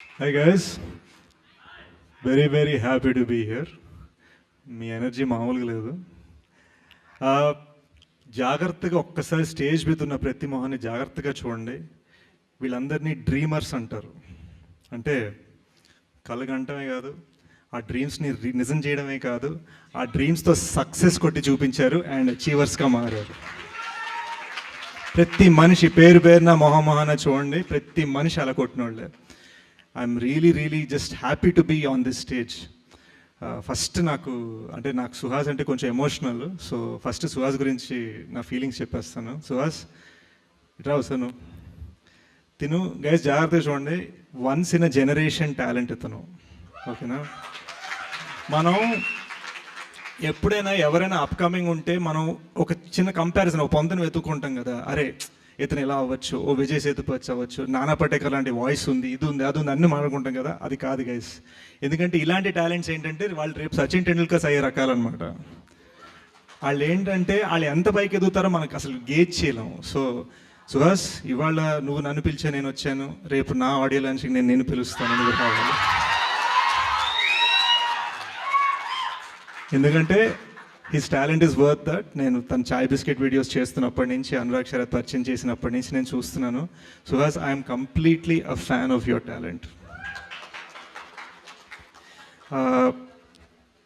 Hi guys very very happy to be here me energy మామూలుగా లేదు. జాగ్రత్తగా ఒక్కసారి స్టేజ్ మీద ఉన్న ప్రతి మొహాన్ని జాగ్రత్తగా చూడండి. వీళ్ళందరినీ డ్రీమర్స్ అంటారు. అంటే కలగంటమే కాదు ఆ డ్రీమ్స్ని నిజం చేయడమే కాదు ఆ డ్రీమ్స్తో సక్సెస్ కొట్టి చూపించారు అండ్ అచీవర్స్గా మారారు. ప్రతి మనిషి పేరు పేరున మొహమొహన చూడండి ప్రతి మనిషి అలా కొట్టినోళ్ళే I'm really really just happy to be on this stage first నాకు అంటే నాకు సుహాస్ అంటే కొంచెం ఎమోషనల్ సో ఫస్ట్ సుహాస్ గురించి నా ఫీలింగ్స్ చెప్పేస్తాను. సుహాస్ ఇట్రా వస్తాను. తిను. గైస్ జాగ్రత్త చూడండి. Once in a generation talent ఇతను ఓకేనా మనం ఎప్పుడైనా ఎవరైనా అప్కమింగ్ ఉంటే మనం ఒక చిన్న కంపారిజన్ ఒక పొంతను వెతుక్కుంటాం కదా. అరే ఇతను ఎలా అవ్వచ్చు? ఓ విజయ్ సేతుపతి అవ్వచ్చు? నానా పటేకర్ లాంటి వాయిస్ ఉంది ఇది ఉంది అది ఉంది అన్ని మాట్లాడుకుంటాం కదా? అది కాదు గైస్ ఎందుకంటే ఇలాంటి టాలెంట్స్ ఏంటంటే వాళ్ళు రేపు సచిన్ టెండూల్కర్స్ అయ్యే రకాలన్నమాట. వాళ్ళు ఏంటంటే వాళ్ళు ఎంత పైకి ఎదుగుతారో మనకు అసలు గేజ్ చేయలేము. సో సుహాస్ ఇవాళ నువ్వు నన్ను పిలిచా నేను వచ్చాను. రేపు నా ఆడియో లాంచ్కి నేను నేను పిలుస్తాను. నువ్వు కావాలి ఎందుకంటే his talent is worth that నేను తన చాయ్ బిస్కెట్ వీడియోస్ చేస్తున్నప్పటి నుంచి అనురాగ్ శరత్ పరిచయం చేసినప్పటి నుంచి నేను చూస్తున్నాను. Suhas I'm completely a fan of your talent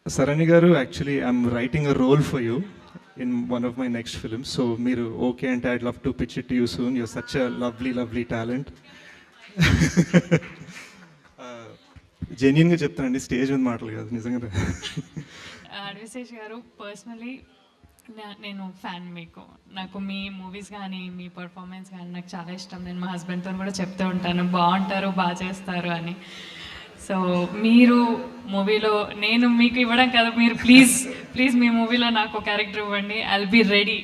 Sarani గారు actually I'm writing a role for you in one of my next film so మీరు ఓకే అంటే I'd love to pitch it you soon you're such a lovely lovely talent జెన్యున్గా చెప్తానండి. Stage మీద మాటలు కాదు నిజంగా అడ్విశేష్ గారు పర్సనలీ నేను ఫ్యాన్ మీకు. నాకు మీ మూవీస్ కానీ మీ పర్ఫార్మెన్స్ కానీ నాకు చాలా ఇష్టం. నేను మా హస్బెండ్తో కూడా చెప్తూ ఉంటాను బాగుంటారు బాగా చేస్తారు అని. సో మీరు మూవీలో నేను మీకు ఇవ్వడం కదా మీరు ప్లీజ్ ప్లీజ్ మీ మూవీలో నాకు క్యారెక్టర్ ఇవ్వండి. ఐల్ బి రెడీ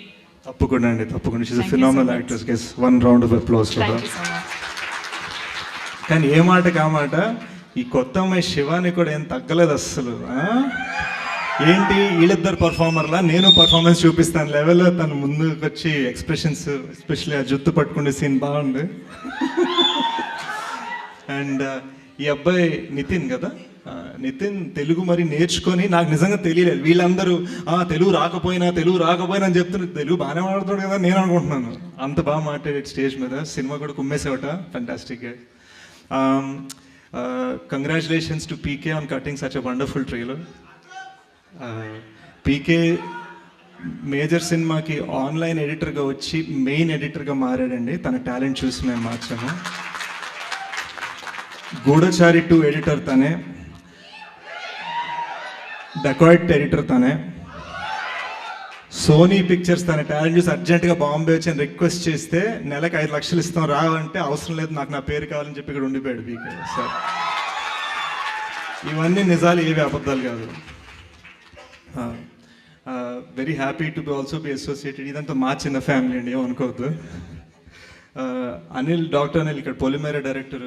తప్పకుండా అండి తప్పకుండా. She's phenomenal. Actors guess one round of applause కానీ ఏ మాట కామాట ఈ కొత్త అమ్మాయి శివాని కూడా ఏం తగ్గలేదు అస్సలు ఏంటి వీళ్ళిద్దరు పర్ఫార్మర్లా నేను పర్ఫార్మెన్స్ చూపిస్తాను లెవెల్లో తను ముందుకు వచ్చి ఎక్స్ప్రెషన్స్ ఎస్పెషల్లీ ఆ జుత్తు పట్టుకునే సీన్ బాగుంది. అండ్ uh, ఈ అబ్బాయి నితిన్ కదా? నితిన్ తెలుగు మరి నేర్చుకొని నాకు నిజంగా తెలియలేదు. వీళ్ళందరూ "ఆ, తెలుగు రాకపోయినా తెలుగు రాకపోయినా అని చెప్తున్నారు తెలుగు బాగానే మాట్లాడుతాడు కదా నేను అనుకుంటున్నాను. అంత బాగా మాట్లాడాడు స్టేజ్ మీద. సినిమా కూడా కుమ్మేసేవట fantastic congratulations to PK on cutting such a wonderful trailer PK major సినిమాకి ఆన్లైన్ ఎడిటర్గా వచ్చి మెయిన్ ఎడిటర్గా మారాడండి. తన టాలెంట్ చూసి మేము మార్చాము. గూఢచారి టూ ఎడిటర్ తనే. డెకాయిట్ ఎడిటర్ తనే. సోనీ పిక్చర్స్ తన టాలెంట్ చూసి అర్జెంట్గా బాంబే వచ్చి అని రిక్వెస్ట్ చేస్తే నెలకు ఐదు లక్షలు ఇస్తాం రావంటే అవసరం లేదు నాకు నా పేరు కావాలని చెప్పి ఇక్కడ ఉండిపోయాడు బీకే సార్ ఇవన్నీ నిజాలు ఏవి అబద్ధాలు కాదు. Very happy to be also be associated ఇదంతా మా చిన్న ఫ్యామిలీ అండి ఏమనుకోవద్దు అనిల్ డాక్టర్ అనిల్ ఇక్కడ Polimera director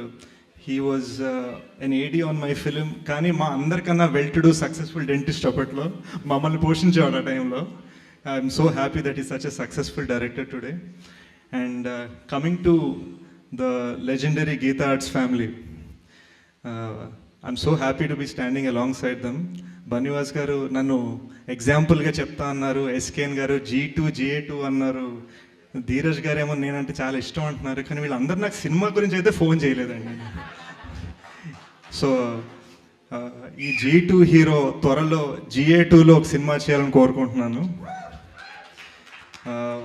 he was an AD on my film కానీ మా అందరికన్నా well to do successful dentist అప్పట్లో. మమ్మల్ని పోషించేవాడు ఆ టైంలో ఐఎమ్ సో హ్యాపీ దట్ ఈ such a successful director today and coming to the legendary Geetha Arts family I'm so happy to be standing along side them Bunnyvas గారు నన్ను ఎగ్జాంపుల్గా చెప్తా అన్నారు ఎస్కేఎన్ గారు జీ టూ జిఏ టూ అన్నారు ధీరజ్ గారు ఏమో నేనంటే చాలా ఇష్టం అంటున్నారు కానీ వీళ్ళందరూ నాకు సినిమా గురించి అయితే ఫోన్ చేయలేదండి సో ఈ జీ టూ హీరో త్వరలో జిఏ టూలో ఒక సినిమా చేయాలని కోరుకుంటున్నాను.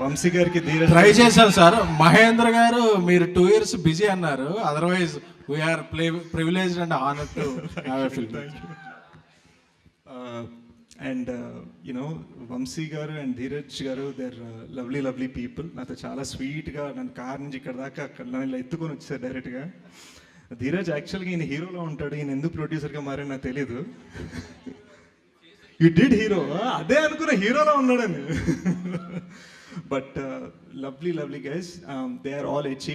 వంశీ గారికి ట్రై చేశాం సార్ మహేంద్ర గారు మీరు టూ ఇయర్స్ బిజీ అన్నారు. Otherwise we're play privileged and honour to film and you know Vamsi గారు అండ్ ధీరజ్ గారు దేర్ లవ్లీ లవ్లీ పీపుల్ నాతో చాలా స్వీట్గా నన్ను కార్ నుంచి ఇక్కడ దాకా అక్కడ నన్ను ఇలా ఎత్తుకొని వచ్చారు డైరెక్ట్గా ధీరజ్ యాక్చువల్గా ఈయన హీరోలో ఉంటాడు. ఈయన ఎందుకు ప్రొడ్యూసర్గా మారని నాకు తెలీదు. యు డిడ్ హీరో అదే అనుకున్న హీరోలో ఉన్నాడని. But lovely lovely guys they are all achieve